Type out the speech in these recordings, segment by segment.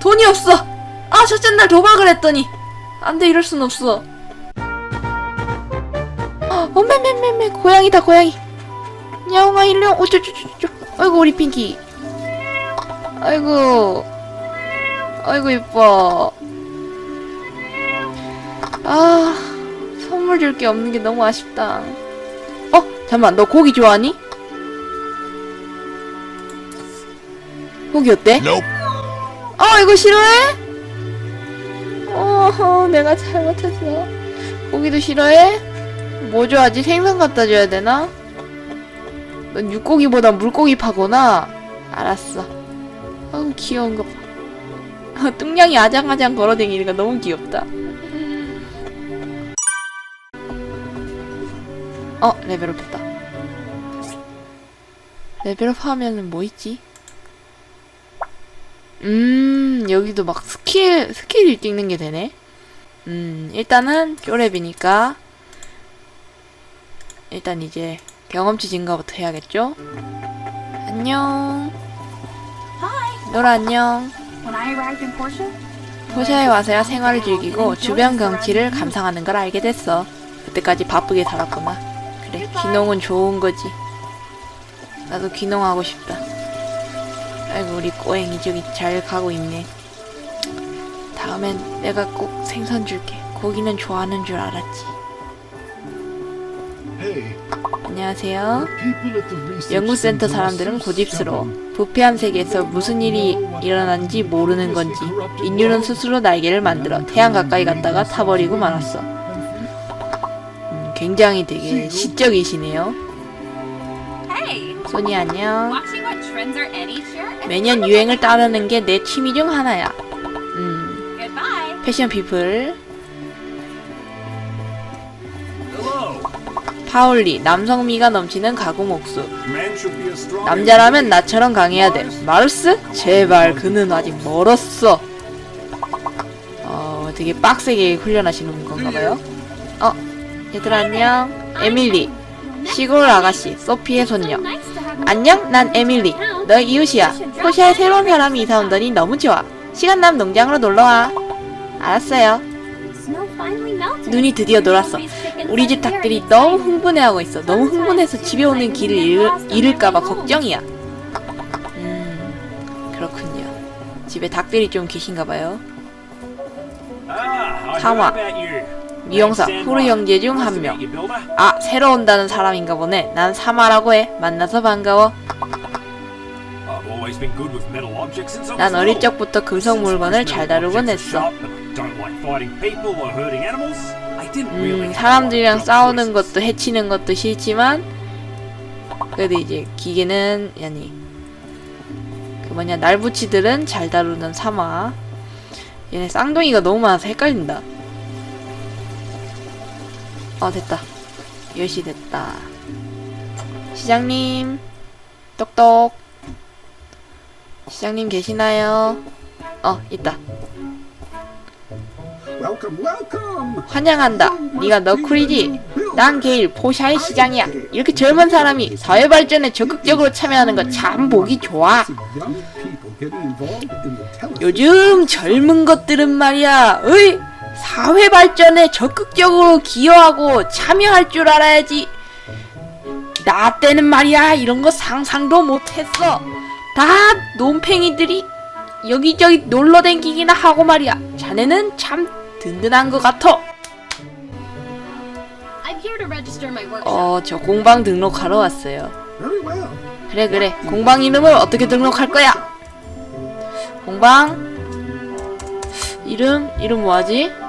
돈이 없어. 아 첫째 날 도박을 했더니 안 돼 이럴 순 없어. 어메메메메 고양이다 고양이. 야옹아 일령 오쭈쭈쭈쭈. 아이고 우리 핑키. 아이고. 아이고 이뻐. 아 선물 줄 게 없는 게 너무 아쉽다. 어 잠만 너 고기 좋아하니? 고기 어때? Nope. 아 이거 싫어해? 어 내가 잘못했어 고기도 싫어해? 뭐 좋아하지? 생선 갖다 줘야 되나? 넌 육고기보다 물고기 파구나 알았어 아우 귀여운 거봐 아, 뚱냥이 아장아장 걸어다니니까 너무 귀엽다 어 레벨업 했다 레벨업 하면은 뭐 있지? 음, 여기도 막 스킬, 스킬을 찍는 게 되네. 음, 일단은 쪼랩이니까, 일단 이제 경험치 증가부터 해야겠죠? 안녕. 노라 안녕. 포샤에 와서야 생활을 즐기고 주변 경치를 감상하는 걸 알게 됐어. 그때까지 바쁘게 살았구나. 그래, 귀농은 좋은 거지. 나도 귀농하고 싶다. 아이고, 우리 꼬행이 저기 잘 가고 있네. 다음엔 내가 꼭 생선 줄게. 고기는 좋아하는 줄 알았지. Hey, 안녕하세요. people at the research 연구센터 center 사람들은 are so 고집스러워. stubborn. 부패한 세계에서 무슨 일이 일어난지 모르는 건지 인류는 스스로 날개를 만들어 태양 가까이 갔다가 타버리고 말았어. 음, 굉장히 되게 시적이시네요. hey, 소니 안녕. watching 매년 유행을 따르는 게 내 취미 중 하나야. 음, Goodbye. 패션 피플. Hello. 파울리 남성미가 넘치는 가구 목수. Man should be as strong 남자라면 나처럼 강해야 돼. 마르스? 제발 그는 아직 멀었어. 어, 되게 빡세게 훈련하시는 건가 봐요. 어, 얘들아 안녕. 에밀리. 시골 아가씨, 소피의 손녀. 안녕, 난 에밀리. 너의 이웃이야. 포시아에 새로운 사람이 이사 온다니 너무 좋아. 시간 남 농장으로 놀러와. 알았어요. 눈이 드디어 놀았어. 우리 집 닭들이 너무 흥분해하고 있어. 너무 흥분해서 집에 오는 길을 잃, 잃을까봐 걱정이야. 음, 그렇군요. 집에 닭들이 좀 계신가봐요. 사마. 미용사, 후르 형제 중 한 명. 아, 새로 온다는 사람인가 보네. 난 사마라고 해. 만나서 반가워. 난 어릴 적부터 금속 물건을 잘 다루곤 했어. 음, 사람들이랑 싸우는 것도 해치는 것도 싫지만 그래도 이제 기계는 아니 그 뭐냐 날붙이들은 잘 다루는 사마 얘네 쌍둥이가 너무 많아서 헷갈린다 어 됐다 10시 됐다 시장님 똑똑 시장님 계시나요? 어 있다. 환영한다. 네가 너쿨이지? 난 게일 포샤의 시장이야. 이렇게 젊은 사람이 사회 발전에 적극적으로 참여하는 거 참 보기 좋아. 요즘 젊은 것들은 말이야. 어이 사회 발전에 적극적으로 기여하고 참여할 줄 알아야지. 나 때는 말이야 이런 거 상상도 못했어. 다 논팽이들이 여기저기 놀러 댕기기나 하고 말이야. 자네는 참 든든한 것 같아. 어, 저 공방 등록하러 왔어요. 그래, 그래. 공방 이름을 어떻게 등록할 거야? 공방 이름 이름 뭐하지?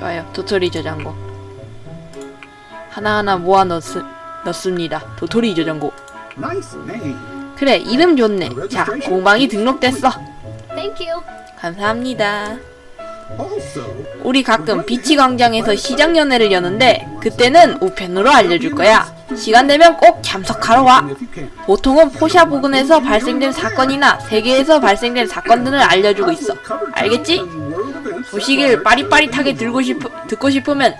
좋아요. 도토리 저장고 하나하나 모아 넣습 넣습니다. 도토리 저장고. 그래, 이름 좋네. 자, 공방이 등록됐어. Thank you. 감사합니다. 우리 가끔 비치 광장에서 시장 연회를 여는데 그때는 우편으로 알려줄 거야. 시간 되면 꼭 참석하러 와. 보통은 포샤 부근에서 발생된 사건이나 세계에서 발생된 사건 등을 알려주고 있어. 알겠지? 소식을 빠릿빠릿하게 들고 싶 듣고 싶으면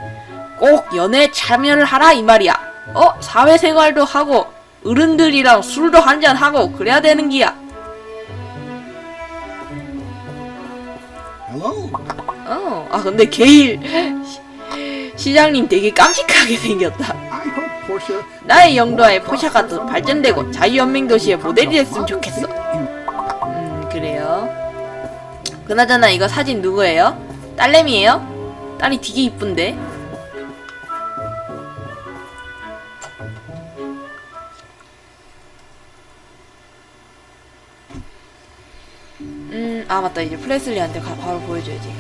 꼭 연회에 참여를 하라 이 말이야. 어 사회생활도 하고 어른들이랑 술도 한잔 하고 그래야 되는 기야. 어, 아 근데 게일 시- 시장님 되게 깜찍하게 생겼다. 나의 영도하에 포샤가 더 발전되고 자유연맹 도시의 모델이 됐으면 좋겠어. 그나저나 이거 사진 누구예요? 딸내미예요? 딸이 되게 이쁜데. 음, 아 맞다 이제 플레슬리한테 가, 바로 보여줘야지.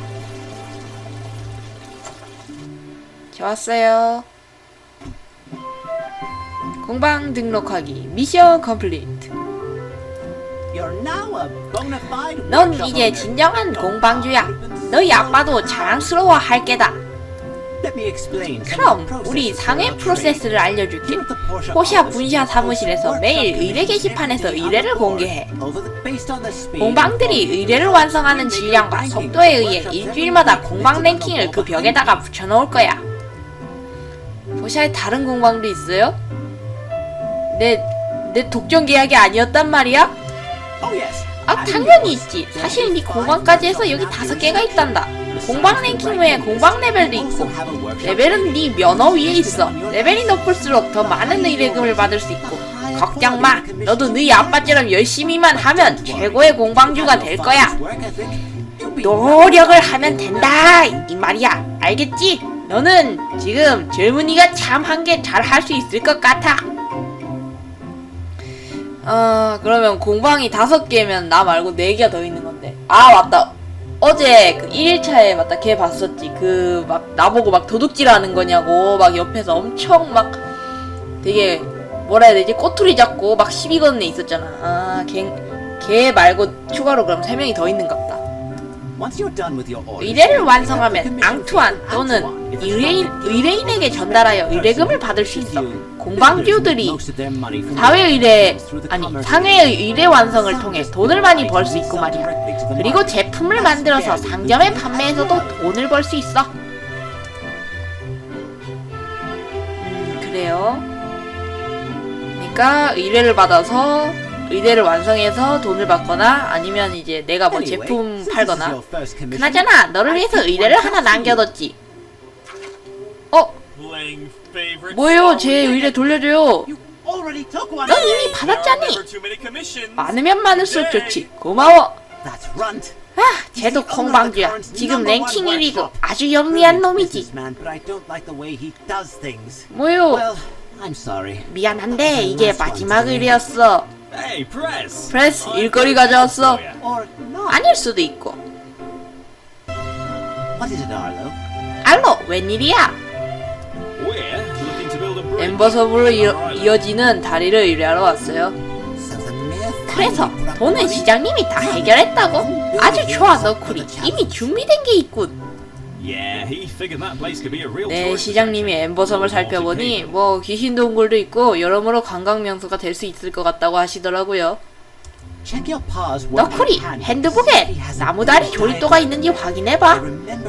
좋았어요. 공방 등록하기 미션 컴플리트. 넌 이제 진정한 공방주야. 너희 아빠도 자랑스러워 할 게다. 그럼 우리 상회 프로세스를 알려줄게. 포샤 분샤 사무실에서 매일 의뢰 게시판에서 의뢰를 공개해. 공방들이 의뢰를 완성하는 질량과 속도에 의해 일주일마다 공방 랭킹을 그 벽에다가 붙여놓을 거야. 포샤에 다른 공방도 있어요? 내, 내 독점 계약이 아니었단 말이야? 아 당연히 있지. 사실 네 공방까지 해서 여기 다섯 개가 있단다. 공방 랭킹 외에 공방 레벨도 있고 레벨은 네 면허 위에 있어. 레벨이 높을수록 더 많은 의뢰금을 받을 수 있고 걱정 마. 너도 네 아빠처럼 열심히만 하면 최고의 공방주가 될 거야. 노력을 하면 된다 이 말이야. 알겠지? 너는 지금 젊은이가 참한개잘할 수 있을 것 같아. 아 그러면 공방이 다섯 개면 나 말고 네 개가 더 있는 건데. 아 맞다. 어제 그 1일차에 맞다. 걔 봤었지. 그 막 나보고 막 도둑질하는 거냐고. 막 옆에서 엄청 막 되게 뭐라 해야 되지? 꼬투리 잡고 막 시비 거는 애 있었잖아. 아걔걔 말고 추가로 그럼 세 명이 더 있는갑다 의뢰를 완성하면 앙투안 또는 의뢰인, 의뢰인에게 전달하여 의뢰금을 받을 수 있어 공방주들이 사회 의뢰 아니 상회의 의뢰 완성을 통해 돈을 많이 벌 수 있고 말이야. 그리고 제품을 만들어서 상점에 판매해서도 돈을 벌 수 있어. 음 그래요. 그러니까 의뢰를 받아서 의뢰를 완성해서 돈을 받거나 아니면 이제 내가 뭐 제품 팔거나. 그나저나 너를 위해서 의뢰를 하나 남겨뒀지. 어 뭐예요? 제 의뢰 돌려줘요. 넌 이미 받았잖니. 많으면 많을수록 좋지. 고마워. 아, 쟤도 콩방주야. 지금 랭킹 1위고 아주 영리한 놈이지. 뭐요? 미안한데 이게 마지막 의뢰였어. 프레스 일거리 가져왔어. 아닐 수도 있고. 알로 웬일이야? 엠버서브로 이어, 이어지는 다리를 의뢰하러 왔어요. 그래서 돈은 시장님이 다 해결했다고? 아주 좋아 너쿨이 이미 준비된 게 있군. 네 시장님이 엠버섬을 살펴보니 뭐 귀신 동굴도 있고 여러모로 관광 명소가 될 수 있을 것 같다고 하시더라고요. 너쿨이 핸드북에 나무다리 조립도가 있는지 확인해봐.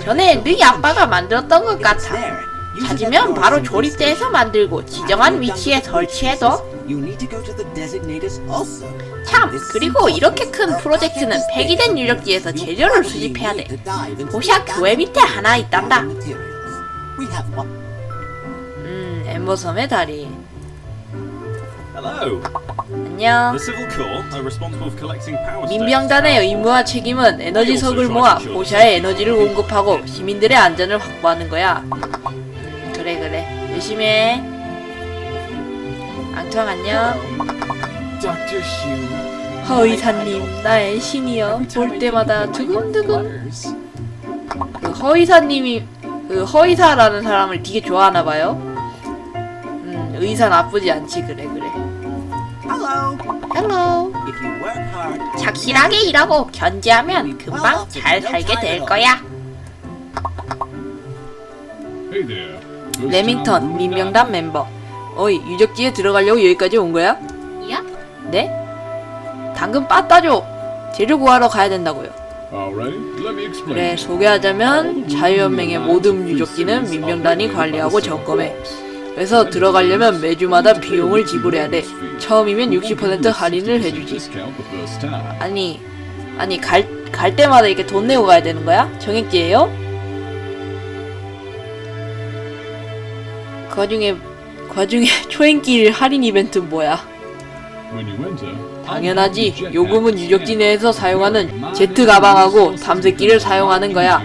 전에 네 아빠가 만들었던 것 같아. 찾으면 바로 조립대에서 만들고 지정한 위치에 설치해둬. 참 그리고 이렇게 큰 프로젝트는 폐기된 유적지에서 재료를 수집해야 돼. 보샤 교회 밑에 하나 있단다. 음 엠버섬의 다리. 안녕. 민병단의 의무와 책임은 에너지석을 모아 보샤에 에너지를 공급하고 시민들의 안전을 확보하는 거야. 음, 그래 그래 열심히 해. 앙투왕 안녕. Dr. Hugh. 허 의사님 나의 신이여 볼 때마다 두근두근. 그 허의사님이 그 허의사라는 사람을 되게 좋아하나 봐요. 음 의사 나쁘지 않지 그래 그래. 헬로. 착실하게 일하고 견제하면 금방 잘 살게 될 거야. Hey there. First 레밍턴 민병단 멤버. 어이 유적지에 들어가려고 여기까지 온 거야? Yep. 네? 당근 빠따줘. 재료 구하러 가야 된다고요. Alright, let me explain. 그래 소개하자면 자유연맹의 모든 유적지는 민병단이 관리하고 점검해. 그래서 들어가려면 매주마다 비용을 지불해야 돼. 처음이면 60% 할인을 해주지. 아니, 아니 갈, 갈 때마다 이렇게 돈 내고 가야 되는 거야? 정액제예요? 그 와중에 그 와중에 초행길 할인 이벤트 뭐야? 당연하지. 요금은 유적지 내에서 사용하는 제트 가방하고 탐색기를 사용하는 거야.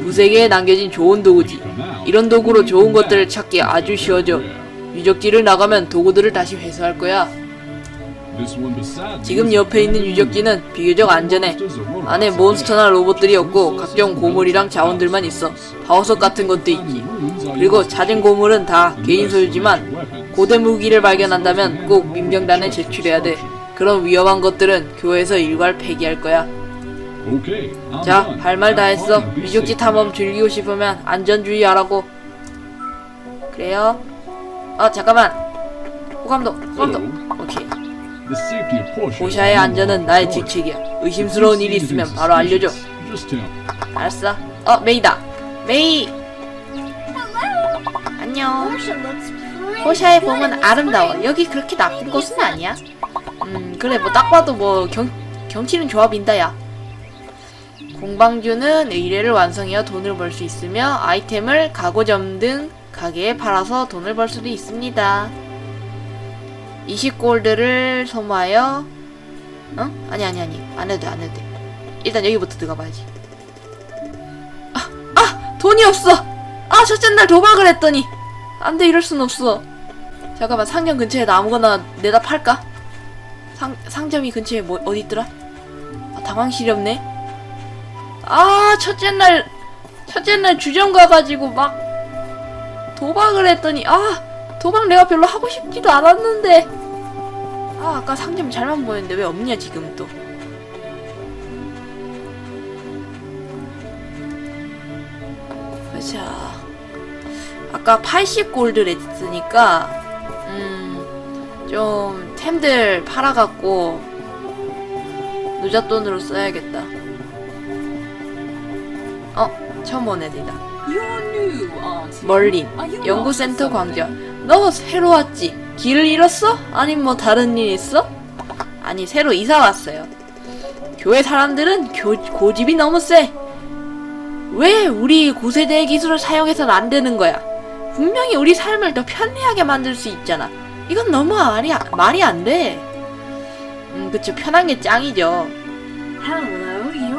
무세계에 남겨진 좋은 도구지. 이런 도구로 좋은 것들을 찾기 아주 쉬워져. 유적지를 나가면 도구들을 다시 회수할 거야. 지금 옆에 있는 유적지는 비교적 안전해. 안에 몬스터나 로봇들이 없고 각종 고물이랑 자원들만 있어. 바우석 같은 것도 있지. 그리고 찾은 고물은 다 개인 소유지만 고대 무기를 발견한다면 꼭 민병단에 제출해야 돼. 그런 위험한 것들은 교회에서 일괄 폐기할 거야. 자, 할 말 다 했어. 유적지 탐험 즐기고 싶으면 안전주의 하라고. 그래요? 아, 잠깐만. 호감도, 호감도. 오케이. 보샤의 안전은 나의 직책이야. 의심스러운 일이 있으면 바로 알려줘. 알았어. 어, 메이다. 메이. 안녕. 호샤의 봄은 아름다워. 여기 그렇게 나쁜 곳은 아니야. 음, 그래, 뭐 딱 봐도 뭐 경, 경치는 좋아 빈다, 야. 공방주는 의뢰를 완성해야 돈을 벌 수 있으며 아이템을 가구점 등 가게에 팔아서 돈을 벌 수도 있습니다. 20골드를 소모하여 어? 아니 아니 아니 안 해도 돼 안 해도 돼 일단 여기부터 들어가 봐야지 아! 아! 돈이 없어! 아 첫째 날 도박을 했더니 안돼 이럴 순 없어 잠깐만 상점 근처에 나 아무거나 내다 팔까? 상, 상점이 근처에 뭐 어디 있더라? 아 당황실이 없네 아 첫째 날 첫째 날 주점 가가지고 막 도박을 했더니 아 도박 내가 별로 하고 싶지도 않았는데. 아 아까 상점 잘만 보였는데 왜 없냐 지금 또. 자 아까 80골드 냈으니까 음좀 템들 팔아갖고 누잣돈으로 써야겠다 어 처음 본 애들이다. 멀린 연구센터 광장 너 새로 왔지? 길을 잃었어? 아님 뭐 다른 일 있어? 아니 새로 이사 왔어요. 교회 사람들은 교, 고집이 너무 세. 왜 우리 고세대의 기술을 사용해서는 안 되는 거야? 분명히 우리 삶을 더 편리하게 만들 수 있잖아. 이건 너무 말이, 아- 말이 안 돼. 음 그쵸. 편한 게 짱이죠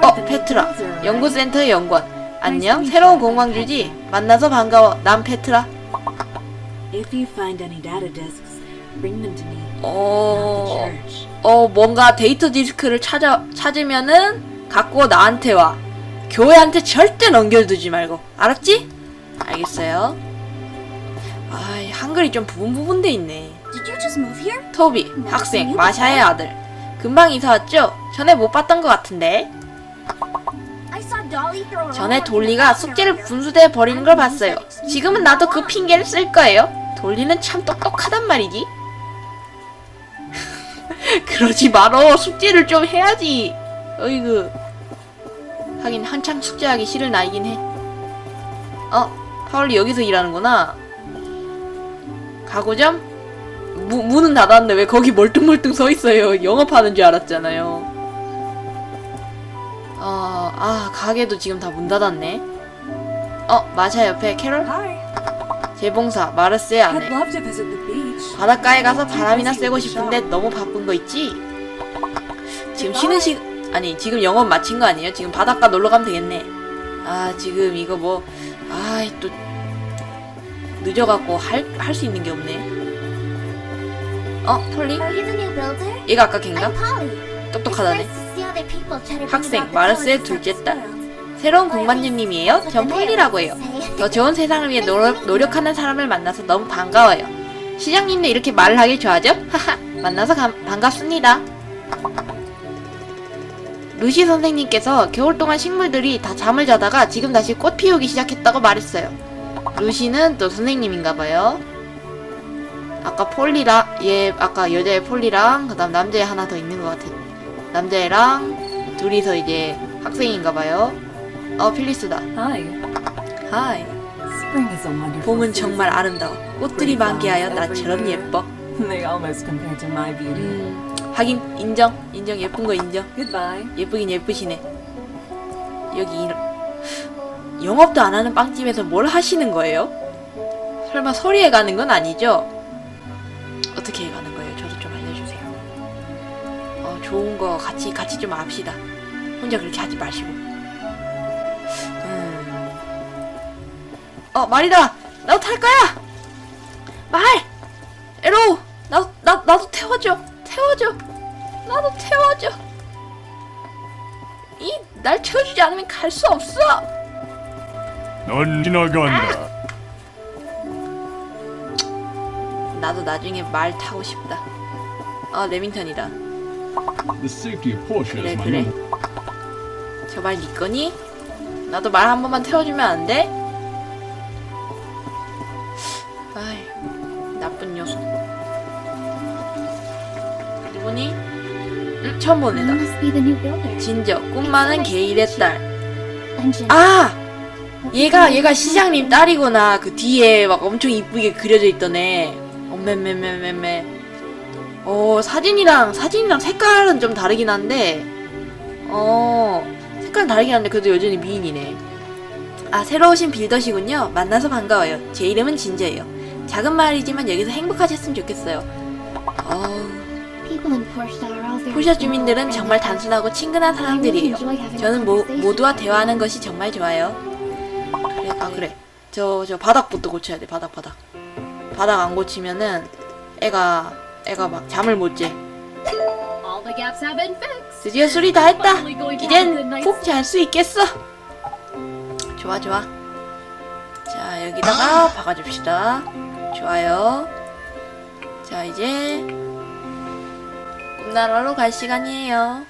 어 페트라 연구센터의 연구원 안녕 새로운 공방주지 만나서 반가워 난 페트라. 어... 어 뭔가 데이터 디스크를 찾아 찾으면은 갖고 나한테 와. 교회한테 절대 넘겨두지 말고. 알았지? 알겠어요. 아, 이 한글이 좀 부분 부분 돼 있네. 토비, 학생, 마샤의 아들. 금방 이사 왔죠? 전에 못 봤던 것 같은데. 전에 돌리가 숙제를 분수대에 버리는 걸 봤어요. 지금은 나도 그 핑계를 쓸 거예요. 돌리는 참 똑똑하단 말이지. 그러지 말어. 숙제를 좀 해야지. 어이구. 하긴 한참 숙제하기 싫은 나이긴 해. 어, 파울리 여기서 일하는구나. 가구점? 무, 문은 닫았는데 왜 거기 멀뚱멀뚱 서 있어요? 영업하는 줄 알았잖아요. 어, 아, 가게도 지금 다 문 닫았네. 어, 마샤 옆에 캐롤? 재봉사, 마르스의 아내. 바닷가에 가서 바람이나 쐬고 싶은데 너무 바쁜 거 있지? 지금 쉬는 시, 아니, 지금 영업 마친 거 아니에요? 지금 바닷가 놀러 가면 되겠네. 아, 지금 이거 뭐, 아이, 또, 늦어갖고 할, 할 수 있는 게 없네. 어, 폴리? 얘가 아까 걘가? 똑똑하다네. Bring 학생, 마르스의 둘째 딸. 새로운 공반주님이에요. 전 폴리라고 해요. 더 좋은 세상을 위해 노력, 노력하는 사람을 만나서 너무 반가워요. 시장님도 이렇게 말을 하길 좋아하죠? 하하, 만나서 감- 반갑습니다. 루시 선생님께서 겨울 동안 식물들이 다 잠을 자다가 지금 다시 꽃 피우기 시작했다고 말했어요. 루시는 또 선생님인가봐요. 아까 폴리랑, 얘, 아까 여자애 폴리랑, 그 다음 남자애 하나 더 있는 것 같아. 남자애랑 둘이서 이제 학생인가봐요. 어, 필리스다. Hi. 하이. Spring is a wonderful 봄은 season. 정말 아름다워. 꽃들이 만개하여 나처럼 예뻐. They almost compare to my beauty. 음, 하긴 인정. 인정 예쁜 거 인정. Goodbye. 예쁘긴 예쁘시네. 여기 이런 영업도 안 하는 빵집에서 뭘 하시는 거예요? 설마 서리에 가는 건 아니죠? 어떻게 가는 좋은 거 같이 같이 좀 합시다. 혼자 그렇게 하지 마시고. 음. 어 말이다. 나도 탈 거야. 말. 에로. 나도 나 나도 태워줘. 태워줘. 나도 태워줘. 이 날 태워주지 않으면 갈 수 없어. 넌 지나간다. 나도 나중에 말 타고 싶다. 아 레밍턴이다. The safety of Porsche 그래 is my 그래. number. 저말 네 거니? 나도 말 한 번만 태워주면 안 돼? 아이 나쁜 녀석. 누구니? 응 처음 본 You 애다. must be the new builder. 진저 꿈 많은 게일의 딸. Engine. 아! 얘가 얘가 시장님 딸이구나. 그 뒤에 막 엄청 이쁘게 그려져 있던 애. 어메메메메메. 어 사진이랑 사진이랑 색깔은 좀 다르긴 한데 어 색깔은 다르긴 한데 그래도 여전히 미인이네. 아 새로 오신 빌더시군요. 만나서 반가워요. 제 이름은 진저예요. 작은 마을이지만 여기서 행복하셨으면 좋겠어요. 어 포샤 주민들은 정말 단순하고 친근한 사람들이에요. 저는 모, 모두와. 대화하는 것이 정말 좋아요. 그래, 아 그래. 저 저 바닥부터 고쳐야 돼. 바닥 바닥. 바닥 안 고치면은 애가 애가 막 잠을 못 재. 드디어 수리 다 했다. 이젠 푹 잘 수 있겠어. 좋아 좋아. 자 여기다가 박아줍시다. 좋아요. 자 이제 꿈나라로 갈 시간이에요.